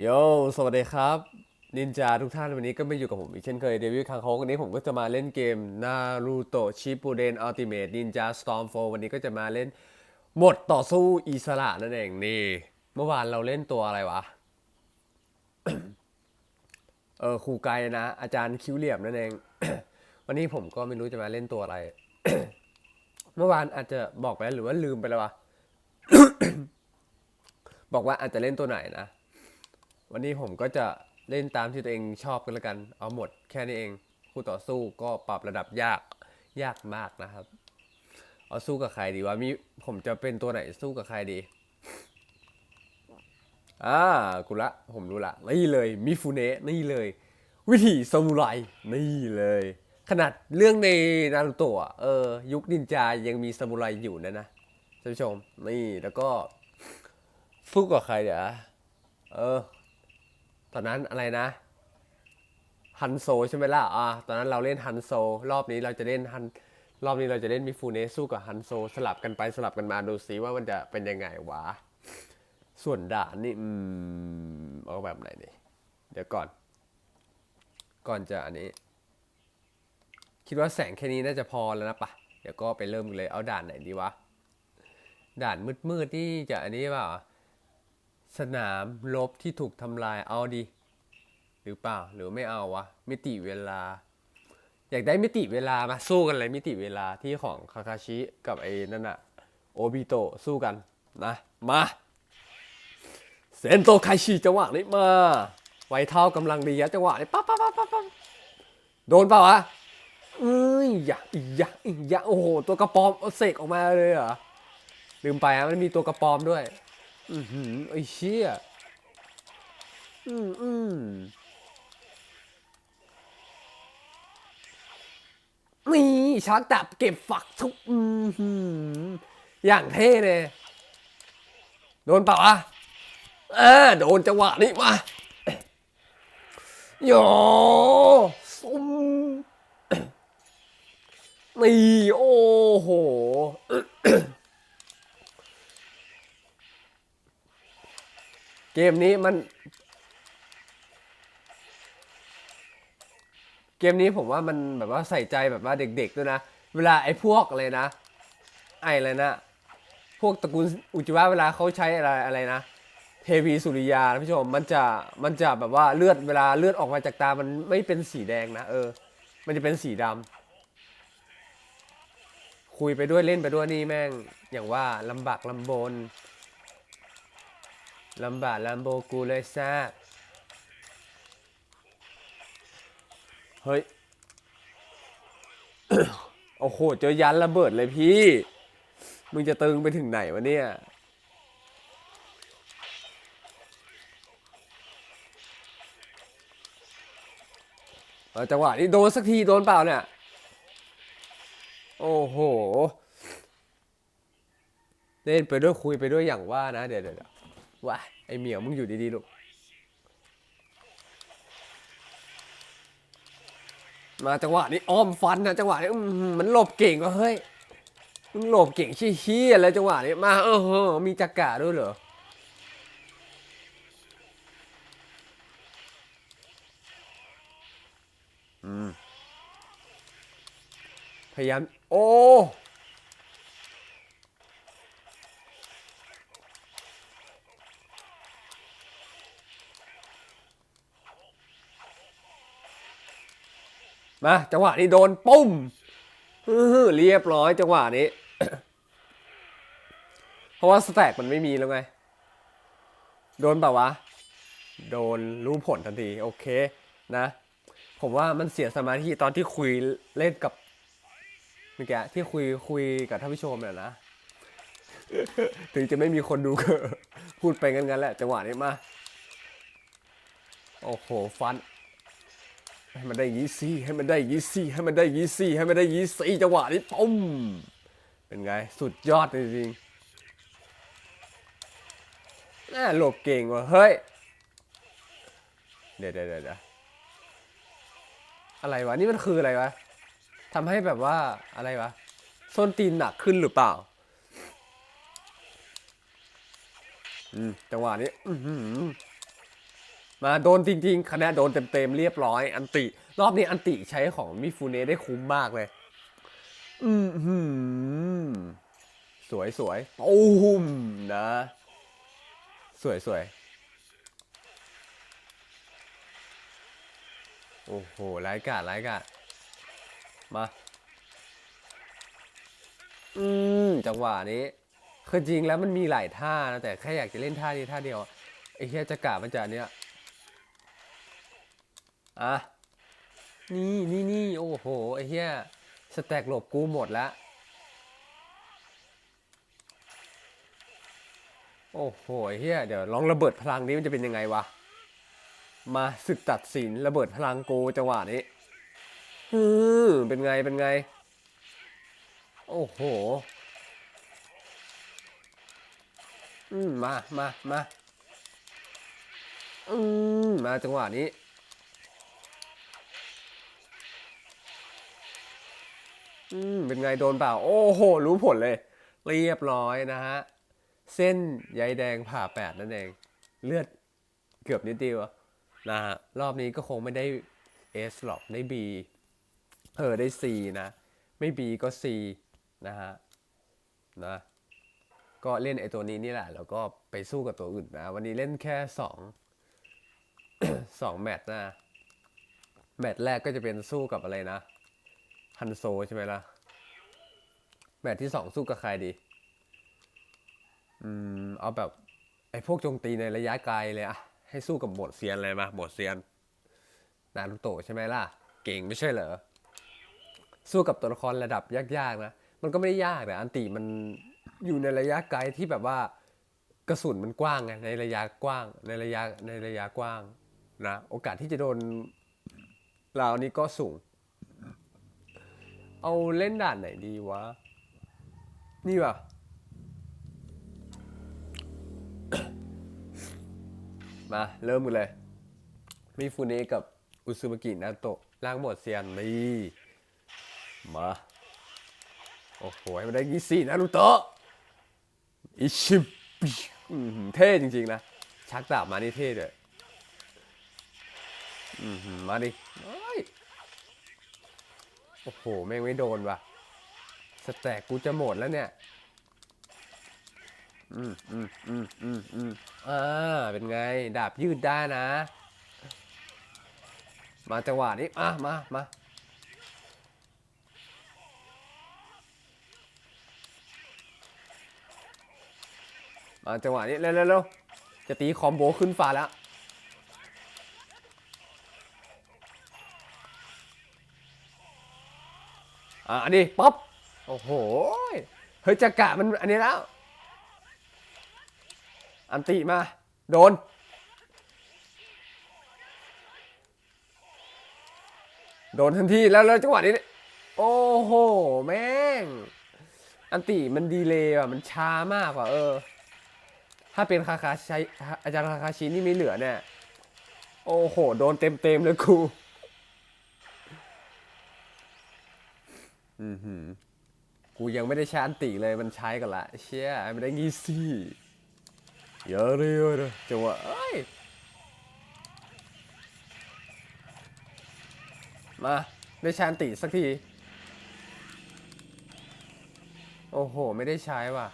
โย สวัสดีครับ นินจาทุกท่านวันนี้ก็มาอยู่กับผมอีกเช่นเคยเดวิดคังโฮวันนี้ผมก็จะมาเล่นเกมนารูโตะชิปูเดนอัลติเมทนินจาสตอมโฟวันนี้ก็จะมาเล่นหมดต่อสู้อิสระนั่นเองนี่ เมื่อวานเราเล่นตัวอะไรวะ เออครูไกนะ อาจารย์คิ้วเหลี่ยมนั่นเอง วันนี้ผมก็ไม่รู้จะมาเล่นตัวอะไร เมื่อวานอาจจะบอกไปแล้วหรือว่าลืมไปแล้ววะ บอกว่าอาจจะเล่นตัวไหนนะ วันนี้ผมก็จะเล่นตามที่ตัวเองชอบกันล้วกัน เอาหมดแค่นี้เอง คู่ต่อสู้ก็ปรับระดับยากยากมากนะครับ เอาสู้กับใครดีวะมีผมจะเป็นตัวไหนสู้กับใครดีอ่ากูละผมรู้ละนี่เลยมิฟูเนะนี่เลย วิธีซามูไรนี่เลย ขนาดเรื่องในนารูโตะอะเออยุคนินจายังมีซามูไรอยู่นะนะท่านผู้ชมนี่แล้วก็สู้กับใครเดี๋ยวเออ ตอนนั้นอะไรนะฮันโซใช่ไหมล่ะอ่าตอนนั้นเราเล่นฮันโซ รอบนี้เราจะเล่นฮันรอบนี้เราจะเล่นมิฟูเนสู้กับฮันโซสลับกันไปสลับกันมาดูซิว่ามันจะเป็นยังไงวะ ส่วนด่านนี่อืมเอาแบบไหนดีเดี๋ยวก่อน ก่อนจะอันนี้ คิดว่าแสงแค่นี้น่าจะพอแล้วนะปะเดี๋ยวก็ไปเริ่มเลยเอาด่านไหนดีวะ ด่านมืดๆที่จะอันนี้เปล่า สนามลบที่ถูกทำลายเอาดีหรือเปล่าหรือไม่เอาวะ มิติเวลา อยากได้มิติเวลามาสู้กันเลยมิติเวลาที่ของคาคาชิกับไอ้นั่นอะโอบิโตสู้กันนะ มาเซนโตไคชิจังหวะนี้มาไวเท่ากำลังดีจังหวะนี้ปั๊บปั๊บปั๊บปั๊บโดนเปล่าวะเอ้ยอย่าอย่าอย่าโอ้โห ตัวกระปอมเอาเสกออกมาเลยเหรอลืมไปอะมันมีตัวกระปอมด้วย อือหือไอ้เชี่ยอืมอืมนี่ช้างตับเก็บฝักทุกอือหืออย่างเท่เลยโดนเปล่าวะเออโดนจังหวะนี้มาโยซุมนี่โอ้โห เกมนี้มัน เกมนี้ผมว่ามันแบบว่าใส่ใจแบบว่าเด็กๆด้วยนะ เวลาไอ้พวกอะไรนะ ไอ้อะไรนะ พวกตระกูลอุจิวะเวลาเขาใช้อะไรอะไรนะ เทวีสุริยาท่านผู้ชมมันจะมันจะแบบว่าเลือดเวลาเลือดออกมาจากตามันไม่เป็นสีแดงนะเออ มันจะเป็นสีดำคุยไปด้วยเล่นไปด้วยนี่แม่ง อย่างว่าลำบากลำบน ลำบากลำโบกูเลยซ่บเฮ้ย โอ้โห เจอยันระเบิดเลยพี่ มึงจะตึงไปถึงไหนวะเนี่ย เอาจังหวะนี้โดนสักทีโดนเปล่าเนี่ย โอ้โห เล่นไปด้วยคุยไปด้วยอย่างว่านะ เดี๋ยวเดี๋ยว วว้าไอเหมียวมึงอยู่ดีๆลูก มาจังหวะนี้อ้อมฟันนะจังหวะนี้มันหลบเก่งว่ะเฮ้ย มึงหลบเก่งชี้ๆอะไรจังหวะนี้มาเออเออมีจักระด้วยเหรออืมพยายาม โอ้ มาจังหวะนี้โดนปุ้มเรียบร้อยจังหวะนี้ เพราะว่าสแต็กมันไม่มีแล้วไง โดนเปล่าวะ โดนรู้ผลทันที โอเคนะ ผมว่ามันเสียสมาธิตอนที่คุยเล่นกับเมื่อกี้ที่คุยคุยกับท่านผู้ชมเนี่ยนะ ถึงจะไม่มีคนดูก็พูดไปงั้นๆแหละจังหวะนี้มา โอ้โห ฟัน ให้มันได้ยี่ซี่ให้มันได้ยี่ซี่ให้มันได้ยี่ซี่ให้มันได้ยี่ซี่จังหวะนี้ปุ้มเป็นไง สุดยอดจริงๆน่าหลบเก่งว่ะเฮ้ยเดี๋ยวเดี๋ยวเดี๋ยวเดี๋ยวอะไรวะนี่มันคืออะไรวะทำให้แบบว่าอะไรวะส้นตีนหนักขึ้นหรือเปล่าอืมจังหวะนี้อือ มาโดนจริงๆ คะแนนโดนเต็มๆ เรียบร้อย อันติ รอบนี้อันติใช้ของมิฟูเนได้คุ้มมากเลย อืมสวยสวยตูมนะ สวยสวยโอ้โหไร้ายกาดไร้ายกาดมา อืม จังหวะนี้คือจริงแล้วมันมีหลายท่านะแต่แค่อยากจะเล่นท่านี้ท่าเดียวไอ้เฮียจะกะมันจะเนี้ย อะนี่นี่นี่โอ้โหไอ้เฮียสแต็กหลบกูหมดล้วโอ้โหไอ้เฮียเดี๋ยวลองระเบิดพลังนี้มันจะเป็นยังไงวะ มาศึกตัดสินระเบิดพลังกูจังหวะนี้อือเป็นไงเป็นไง โอ้โห อืมมามามาอืมมาจังหวะนี้ อืมเป็นไงโดนเปล่า โอ้โห รู้ผลเลย เรียบร้อยนะฮะ เส้นใยแดงผ่าแปดนั่นเอง เลือดเกือบนิดเดียวนะฮะ รอบนี้ก็คงไม่ได้ S หรอกได้ B เออได้ C นะ ไม่ B ก็ C นะฮะนะก็เล่นไอตัวนี้นี่แหละ แล้วก็ไปสู้กับตัวอื่นนะ วันนี้เล่นแค่สองสองแมตช์นะ แมตช์แรกก็จะเป็นสู้กับอะไรนะ ฮันโซใช่ไหมล่ะ แมตที่สองสู้กับใครดี อืม เอาแบบ ไอ้พวกโจมตีในระยะไกลเลยอะให้สู้กับโหมดเซียนเลยมาโหมดเซียน นารูโตะใช่ไหมล่ะ เก่งไม่ใช่เหรอ สู้กับตัวละครระดับยากๆนะ มันก็ไม่ได้ยากแต่อันติมันอยู่ในระยะไกลที่แบบว่ากระสุนมันกว้างไงในระยะกว้าง ในระยะในระยะกว้างนะ โอกาสที่จะโดนเรานี่ก็สูง เอาเล่นด่านไหนดีวะ นี่ว่ะ มา เริ่มกันเลย มีฟูเนกับอุซุมากินาโตะล่างหมดเซียนนี่มา โอ้โห ให้มันได้งี้สินารูโตะอิชิปิเท่จริง ๆ นะ ชักดาบมานี่เท่เลยมาดิ โอ้โห แม่งไม่โดนว่ะ สแต็กกูจะหมดแล้วเนี่ย อืมอืมอืมอืมอืมอ่า เป็นไง ดาบยืดได้นะ มาจังหวะนี้อะมามามาจังหวะนี้ เร็วเร็วเร็วจะตีคอมโบขึ้นฟ้าแล้ว อะอันนี้ป๊อปโอ้โหเฮ้ยจะกะมันอันนี้แล้ว อันติมา โดน โดนทันทีแล้วแล้วจังหวะนี้เนี่ยโอ้โห แม่ง อันติมันดีเลยอะ มันช้ามากกว่าเออ ถ้าเป็นคาคาชิอาจารย์คาคาชินี่ไม่เหลือเนี่ย โอ้โห โดนเต็มเต็มเลยครูอือหือ กูยังไม่ได้ช้อันติเลยมันใช้กันละเชี่ยไม่ได้งี้สิเยอะเลยเยอะเลยจังหวะเอ้ยมาได้ช้อันติสักที โอ้โห ไม่ได้ใช้ว่ะ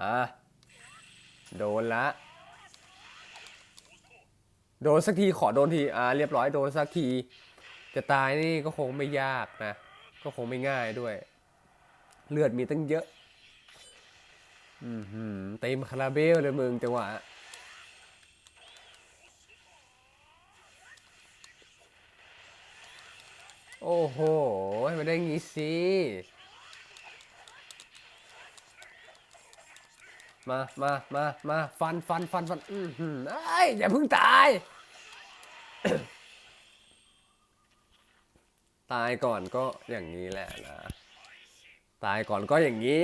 อะ โดนละ โดนสักทีขอโดนทีอ่าเรียบร้อยโดนสักที จะตายนี่ก็คงไม่ยากนะ ก็คงไม่ง่ายด้วย เลือดมีตั้งเยอะอือหือเต็มคาราเบลเลยมึงจังหวะโอ้โหให้มันได้งี้สิ มามามามาฟันฟันฟันฟันอือหือไอ้ยอย่าเพิ่งตาย ตายก่อนก็อย่างนี้แหละนะ ตายก่อนก็อย่างนี้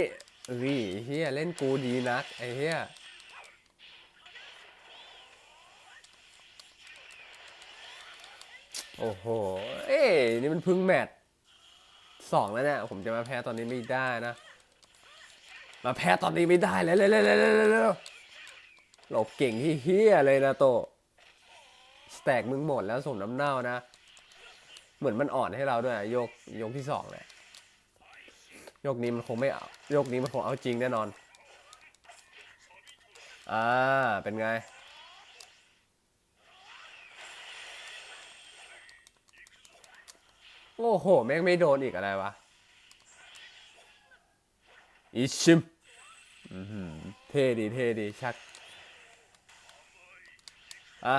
เฮ้ยเฮียเล่นกูดีนักไอ้เฮียโอ้โห เอ้ยนี่มันเพึ่งแมตช์สองแล้วเนี่ย ผมจะมาแพ้ตอนนี้ไม่ได้นะ มาแพ้ตอนนี้ไม่ได้แล้วเร็วเร็วเร็วเร็วหลบเก่งที่เฮียเลยนะโตสแต็กมึงหมดแล้วสมน้ำเน่านะ เหมือนมันอ่อนให้เราด้วยอะโยกโยกที่สองเนี่ยโยกนี้มันคงไม่เอาโยกนี้มันคงเอาจริงแน่นอน อ่า เป็นไง โอ้โห แม่งไม่โดนอีกอะไรวะอีชิม เท่ดีเท่ดีชักอะ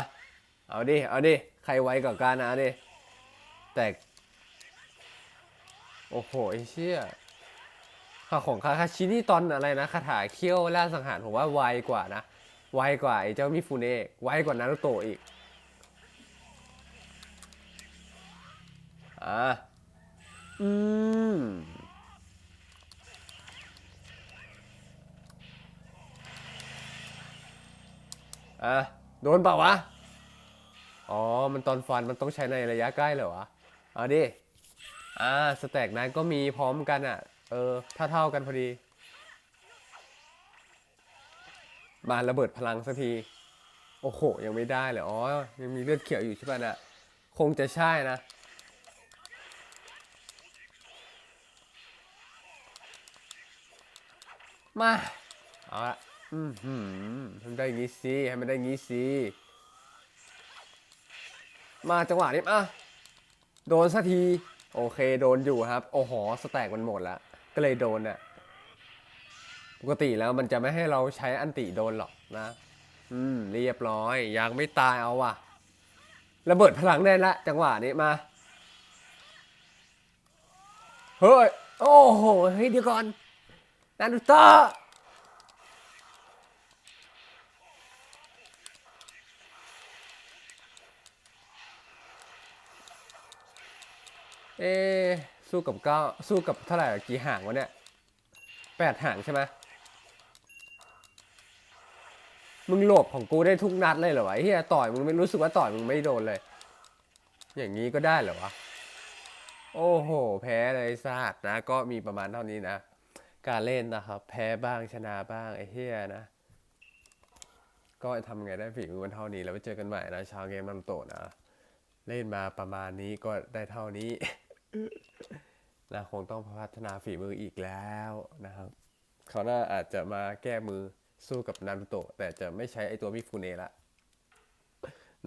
เอาดิ เอาดิ ใครไวกว่ากันนะดิ แต่ โอ้โหไอ้เชี่ยข่าของคาคาชินี่ตอนอะไรนะคาถาเขี้ยวล่าสังหารผมว่าไวกว่านะ ไวกว่าไอ้เจ้ามิฟูเนะไวกว่านารุโตะอีก อะอืม อะโดนเปล่าวะ อ๋อ มันตอนฟันมันต้องใช้ในระยะใกล้เหรอวะ เอาดิ อ่า สแต็กนั้นก็มีพร้อมกันอะ เออ ถ้าเท่ากันพอดี มาระเบิดพลังสักที โอ้โห ยังไม่ได้เลย อ๋อ ยังมีเลือดเขียวอยู่ใช่ป่ะน่ะ คงจะใช่นะมา เอาละ อืมหืมให้มันได้งี้สิให้มันได้งี้สิมาจังหวะนี้อะโดนสักที โอเคโดนอยู่ครับ โอ้โหสแต็กมันหมดแล้วก็เลยโดนเนี่ยปกติแล้วมันจะไม่ให้เราใช้อันติโดนหรอกนะ อืม เรียบร้อย ยังไม่ตายเอาว่ะ ระเบิดพลังได้ละ จังหวะนี้มา เฮ้ย โอ้โห เฮ้ยเดี๋ยวก่อน นารูโตะ เอะสู้กับเก้าสู้กับเท่าไหร่กี่ห่างวะเนี่ยแปดห่างใช่ไหมมึงหลบของกูได้ทุกนัดเลยเหรอวะไอ้เฮียต่อยมึงไม่รู้สึกว่าต่อยมึงไม่โดนเลย อย่างนี้ก็ได้เหรอวะ โอ้โห แพ้เลยซาดนะ ก็มีประมาณเท่านี้นะ การเล่นนะครับ แพ้บ้างชนะบ้างไอ้เฮียนะ ก็ทำไงได้ฝีมือมันเท่านี้แล้วไปเจอกันใหม่นะ ชาวเกมนัมโตนะ เล่นมาประมาณนี้ก็ได้เท่านี้ นะคงต้องพัฒนาฝีมืออีกแล้วนะครับเขาน่าอาจจะมาแก้มือสู้กับนารูโตะแต่จะไม่ใช้ไอตัวมิฟูเนะละ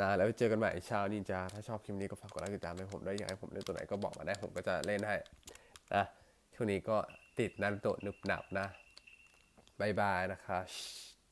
นะแล้วเจอกันใหม่ชาวนินจาถ้าชอบคลิปนี้ก็ฝากกดไลค์ติดตามให้ผมด้วยอยากให้ผมเล่นตัวไหนก็บอกมาได้ผมก็จะเล่นให้นะช่วงนี้ก็ติดนารูโตะหนึบหนับนะบายบายนะคะ